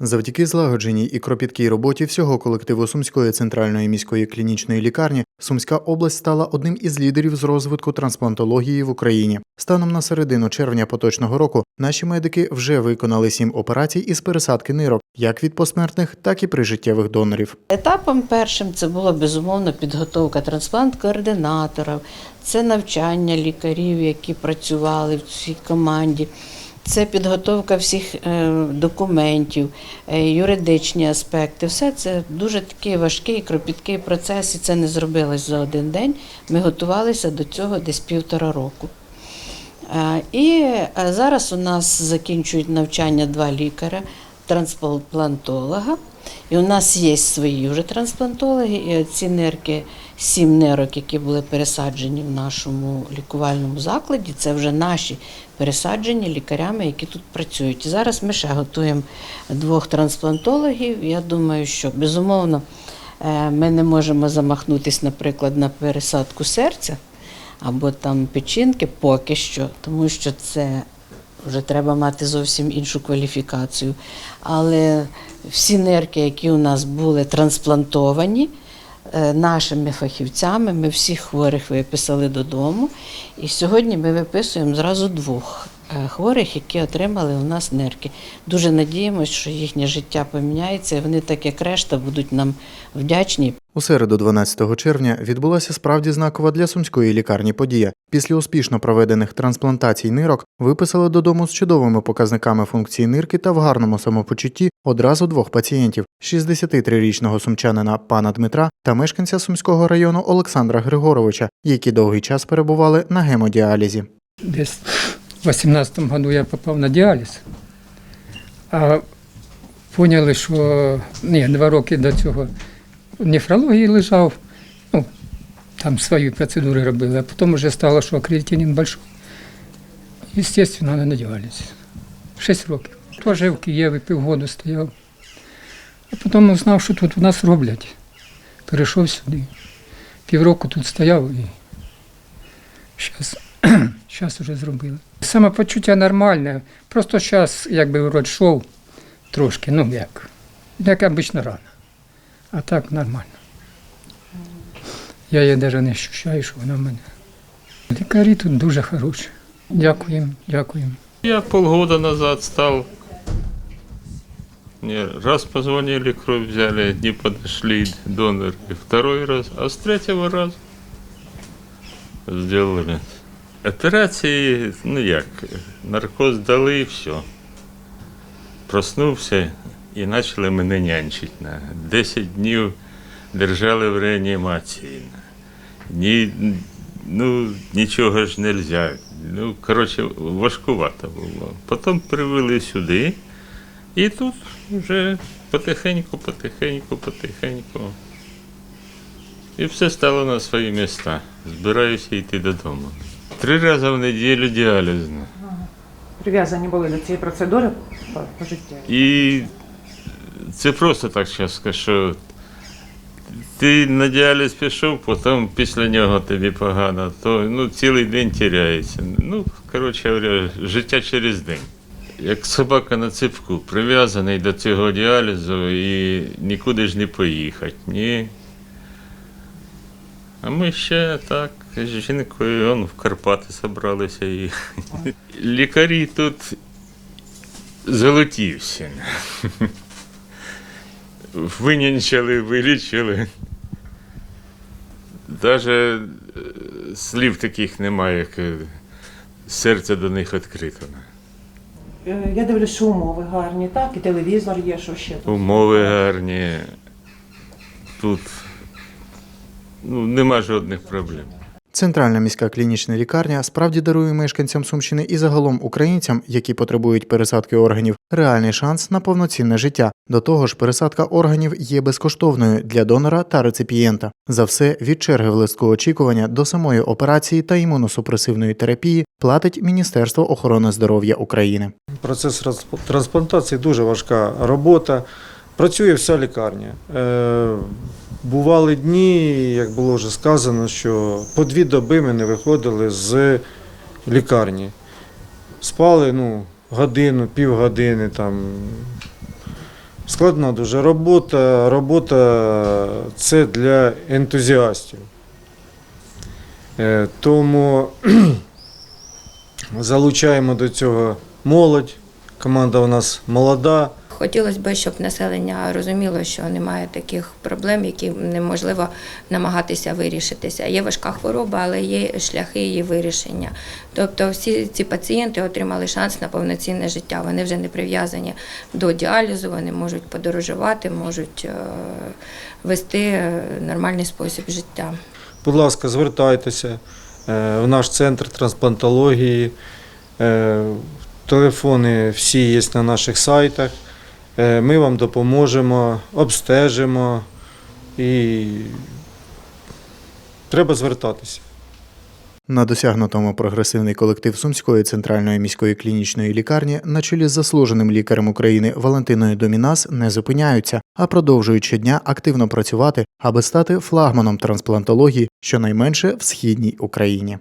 Завдяки злагодженій і кропіткій роботі всього колективу Сумської центральної міської клінічної лікарні Сумська область стала одним із лідерів з розвитку трансплантології в Україні. Станом на середину червня поточного року наші медики вже виконали сім операцій із пересадки нирок, як від посмертних, так і прижиттєвих донорів. Етапом першим це була безумовно підготовка трансплант-координаторів, це навчання лікарів, які працювали в цій команді. Це підготовка всіх е, документів, е, юридичні аспекти. Все це дуже такий важкий, кропіткий процес, і це не зробилось за один день. Ми готувалися до цього десь півтора року. Е, І зараз у нас закінчують навчання два лікаря, трансплантолога. І у нас є свої вже трансплантологи, і ці нирки, сім нирок, які були пересаджені в нашому лікувальному закладі, це вже наші пересаджені лікарями, які тут працюють. І зараз ми ще готуємо двох трансплантологів. Я думаю, що безумовно е, ми не можемо замахнутися, наприклад, на пересадку серця або там печінки поки що, тому що це вже треба мати зовсім іншу кваліфікацію. Але всі нирки, які у нас були трансплантовані нашими фахівцями, ми всіх хворих виписали додому. І сьогодні ми виписуємо зразу двох е, хворих, які отримали у нас нирки. Дуже надіємося, що їхнє життя поміняється, і вони, так як решта, будуть нам вдячні. У середу, 12 червня, відбулася справді знакова для сумської лікарні подія. Після успішно проведених трансплантацій нирок виписали додому з чудовими показниками функції нирки та в гарному самопочутті одразу двох пацієнтів: 63-річного сумчанина пана Дмитра та мешканця сумського району Олександра Григоровича, які довгий час перебували на гемодіалізі. Десь в 18-му году я попав на діаліз, а поняли, що ні, два роки до цього в нефрології лежав, ну, там свої процедури робили, а потім вже стало, що креатинин большой. Естественно, на діаліз. Шість років. Теж в Києві півгоду стояв. А потім узнав, що тут у нас роблять. Перейшов сюди. Півроку тут стояв і зараз Зараз вже зробили. Самопочуття нормальне. Просто зараз, якби вроді йшов трошки, ну як, як обично рано. А так нормально. Я її навіть не відчуваю, що вона в мене. Лікарі тут дуже хороші. Дякуємо, дякуємо. Я полгода назад стал. Мне раз позвонили, кровь взяли, не подошли доноры. Второй раз, а с третьего раза сделали. Операції, ну як, наркоз дали і все. Проснувся і почали мене нянчити. На 10 днів держали в реанімації. Ні, ну, нічого ж не можна. Ну, коротше, важкувато було. Потім привели сюди, і тут вже потихеньку, потихеньку, потихеньку. І все стало на свої місця. Збираюся йти додому. Три рази в неділю діалізно. Прив'язані були до цієї процедури по, по життю. І це просто так скажу, що ти на діаліз пішов, потім після нього тобі погано, то ну, цілий день тіряється. Ну, коротше говоря, життя через день. Як собака на ципку, прив'язаний до цього діалізу і нікуди ж не поїхати. Ні. А ми ще так, з жінкою он, в Карпати зібралися. І... Лікарі тут золоті всі. Винянчили, вилічили. Даже е, слів таких немає, як е, серце до них відкрито. Е, Я дивлюсь, що умови гарні, так, і телевізор є, що ще тут. Умови гарні. Тут ну, нема жодних проблем. Центральна міська клінічна лікарня справді дарує мешканцям Сумщини і загалом українцям, які потребують пересадки органів, реальний шанс на повноцінне життя. До того ж, пересадка органів є безкоштовною для донора та реципієнта. За все від черги в листку очікування до самої операції та імуносупресивної терапії платить Міністерство охорони здоров'я України. Процес трансплантації дуже важка робота. Працює вся лікарня. Бували дні, як було вже сказано, що по дві доби ми не виходили з лікарні. Спали ну, годину, півгодини, там, Складна дуже робота. Робота це для ентузіастів. Е, Тому залучаємо до цього молодь. Команда у нас молода. Хотілося б, щоб населення розуміло, що немає таких проблем, які неможливо намагатися вирішитися. Є важка хвороба, але є шляхи її вирішення. Тобто всі ці пацієнти отримали шанс на повноцінне життя. Вони вже не прив'язані до діалізу, вони можуть подорожувати, можуть е, вести е, нормальний спосіб життя. Будь ласка, звертайтеся е, в наш центр трансплантології. Телефони всі є на наших сайтах. Е, Ми вам допоможемо, обстежимо і треба звертатися. На досягнутому прогресивний колектив Сумської центральної міської клінічної лікарні на чолі з заслуженим лікарем України Валентиною Домінас не зупиняються, а продовжують щодня активно працювати, аби стати флагманом трансплантології щонайменше в східній Україні.